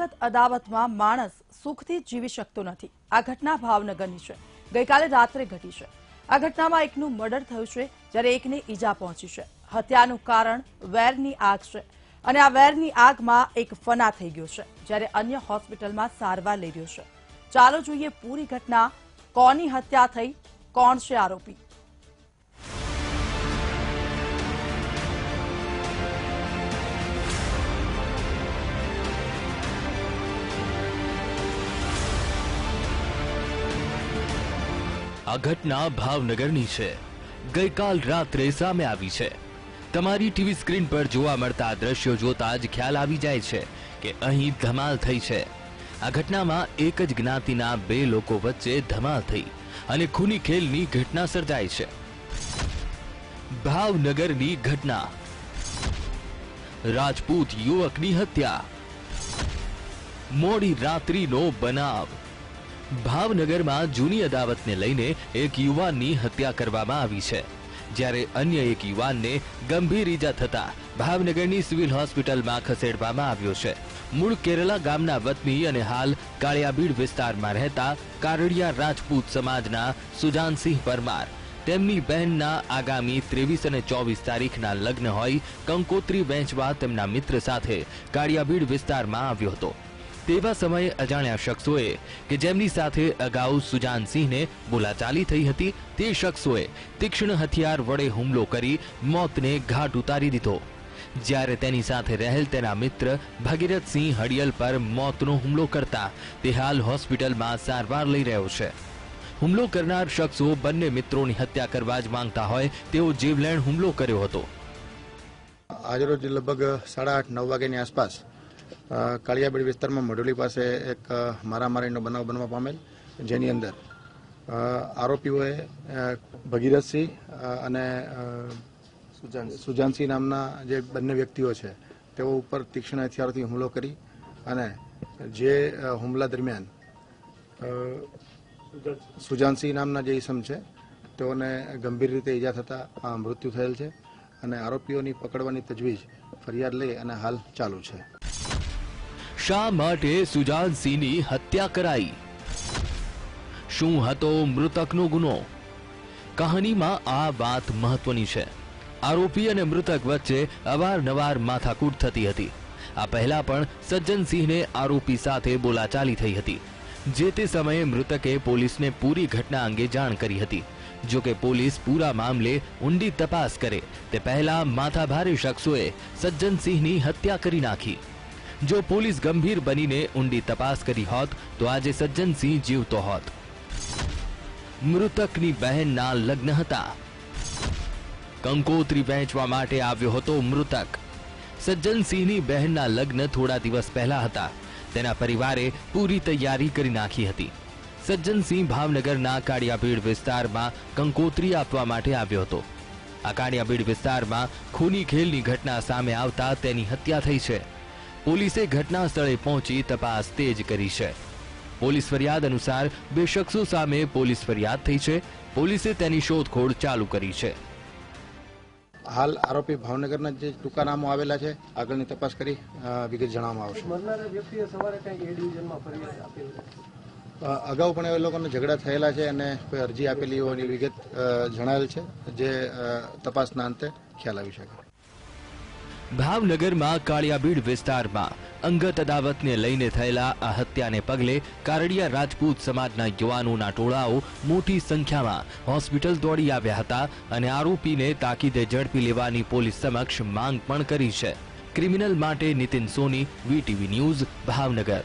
અંગત અદાવતમાં માણસ સુખથી જીવી શકતો નથી. આ ઘટના ભાવનગરની છે. ગઈકાલે રાત્રે ઘટી છે. આ ઘટનામાં એકનું મર્ડર થયું છે, જ્યારે એકને ઈજા પહોંચી છે. હત્યાનું કારણ વેરની આગ છે અને આ વેરની આગમાં એક ફના થઈ ગયો છે, જ્યારે અન્ય હોસ્પિટલમાં સારવાર લઈ રહ્યો છે. ચાલો જોઈએ પૂરી ઘટના. કોની હત્યા થઈ? કોણ છે આરોપી? આ ઘટના ભાવનગરની છે. ગઈકાલ રાત્રે સામે આવી છે. તમારી ટીવી સ્ક્રીન પર જોવા મળતા દ્રશ્યો જોતા જ ખ્યાલ આવી જાય છે કે અહીં ધમાલ થઈ છે. આ ઘટનામાં એક જ જ્ઞાતિના બે લોકો વચ્ચે ધમાલ થઈ અને ખૂની ખેલની ઘટના સર્જાઈ છે. ભાવનગરની ઘટના. રાજપૂત યુવકની હત્યા. મોડી રાત્રિનો બનાવ. ભાવનગરમાં જૂની અદાવતને લઈને એક યુવાનની હત્યા કરવામાં આવી છે. જ્યારે અન્ય એક યુવાનને ગંભીર ઈજા થતા ભાવનગરની સિવિલ હોસ્પિટલમાં ખસેડવામાં આવ્યો છે. મૂળ કેરલા ગામના વતની અને હાલ કાળિયાબીડ વિસ્તારમાં રહેતા કારડિયા રાજપૂત સમાજના સુજાનસિંહ પરમાર. તેમની બહેનના આગામી ત્રેવીસ અને ચોવીસ તારીખના લગ્ન હોય કંકોત્રી વેચવા તેમના મિત્ર સાથે કાળિયાબીડ વિસ્તારમાં આવ્યો હતો. તેવા સમયે અજાણ્યા શખ્સોએ કે જેમની સાથે અગાઉ સુજાનસિંહને બોલાચાલી થઈ હતી તે શખ્સોએ તીક્ષ્ણ હથિયાર વડે હુમલો કરી મોતને ઘાટ ઉતારી દીધો. જ્યારે તેની સાથે રહેલ તેના મિત્ર ભગીરથસિંહ હડિયલ પર મોતનો હુમલો કરતા તે હાલ હોસ્પિટલમાં સારવાર લઈ રહ્યો છે. હુમલો કરનાર શખ્સો બંને મિત્રોની હત્યા કરવા જ માંગતા હોય તેવો જીવલેણ હુમલો કર્યો હતો. આજરોજ લગભગ સાડા આઠ, નવ વાગ્યાની આસપાસ કાળિયાબેડ વિસ્તારમાં મઢોલી પાસે એક મારામારીનો બનાવ બનવા પામેલ જેની અંદર આરોપીઓએ ભગીરથસિંહ અને સુજાનસિંહ. નામના જે બંને વ્યક્તિઓ છે તેઓ ઉપર તીક્ષ્ણ હથિયારોથી હુમલો કરી અને જે હુમલા દરમિયાન સુજાનસિંહ. નામના જે ઈસમ છે તેઓને ગંભીર રીતે ઈજા થતા મૃત્યુ થયેલ છે અને આરોપીઓની પકડવાની તજવીજ ફરિયાદ લઈ અને હાલ ચાલુ છે. શા માટે સુજાનસિંહની હત્યા કરાઈ? શું હતો મૃતકનો ગુનો? કહાનીમાં આ વાત મહત્વની છે. આરોપી અને મૃતક વચ્ચે અવારનવાર માથાકૂટ થતી હતી. આ પહેલા પણ સજ્જનસિંહને આરોપી સાથે બોલાચાલી થઈ હતી, જે તે સમયે મૃતકે પોલીસને પૂરી ઘટના અંગે જાણ કરી હતી. જો કે પોલીસ પૂરા મામલે ઊંડી તપાસ કરે, તે પહેલા માથાભારે શખ્સોએ સજ્જનસિંહની હત્યા કરી નાખી. જો પોલીસ ગંભીર બનીને ઊંડી તપાસ કરી હોત તો આજે સજ્જનસિંહ જીવતો હોત મૃતકની બહેનના લગ્ન હતા કંકોત્રી વહેંચવા માટે આવ્યો હતો મૃતક સજ્જનસિંહની બહેનના લગ્ન થોડા દિવસ પહેલા હતા તેના પરિવારે પૂરી તૈયારી કરી નાખી હતી સજ્જનસિંહ ભાવનગરના કાળિયાબીડ વિસ્તારમાં કંકોત્રી આપવા માટે આવ્યો હતો આ કાળિયાબીડ વિસ્તારમાં ખૂની ખેલની ઘટના સામે આવતા તેની હત્યા થઈ છે પોલીસે ઘટના સ્થળે પહોંચી તપાસ તેજ કરી છે. પોલીસ ફરિયાદ અનુસાર બે શખ્સો સામે પોલીસ ફરિયાદ થઈ છે. પોલીસે તેની શોધખોળ ચાલુ કરી છે. હાલ આરોપી ભાવનગરના જે ટૂંકાનામો આવેલા છે આગળની તપાસ કરી વિગત જણાવવામાં આવશે. મરનાર વ્યક્તિએ સવારે કંઈક એ ડિવિઝનમાં ફરિયાદ આપેલી અ, અગાઉ પણ એ લોકોને ઝઘડા થયેલા છે અને કોઈ અરજી આપેલી હોવાની વિગત જણાવેલ છે. જે તપાસના અંતે ખ્યાલ આવી શકે. ભાવનગરમાં કાળિયાબીડ વિસ્તારમાં અંગત અદાવતને લઈને થયેલા આ હત્યાને પગલે કારડિયા રાજપૂત સમાજના યુવાનોના ટોળાઓ મોટી સંખ્યામાં હોસ્પિટલ દોડી આવ્યા હતા અને આરોપીને તાકીદે ઝડપી લેવાની પોલીસ સમક્ષ માંગ પણ કરી છે. ક્રિમિનલ માટે નિતિન સોની, વીટીવી ન્યૂઝ, ભાવનગર.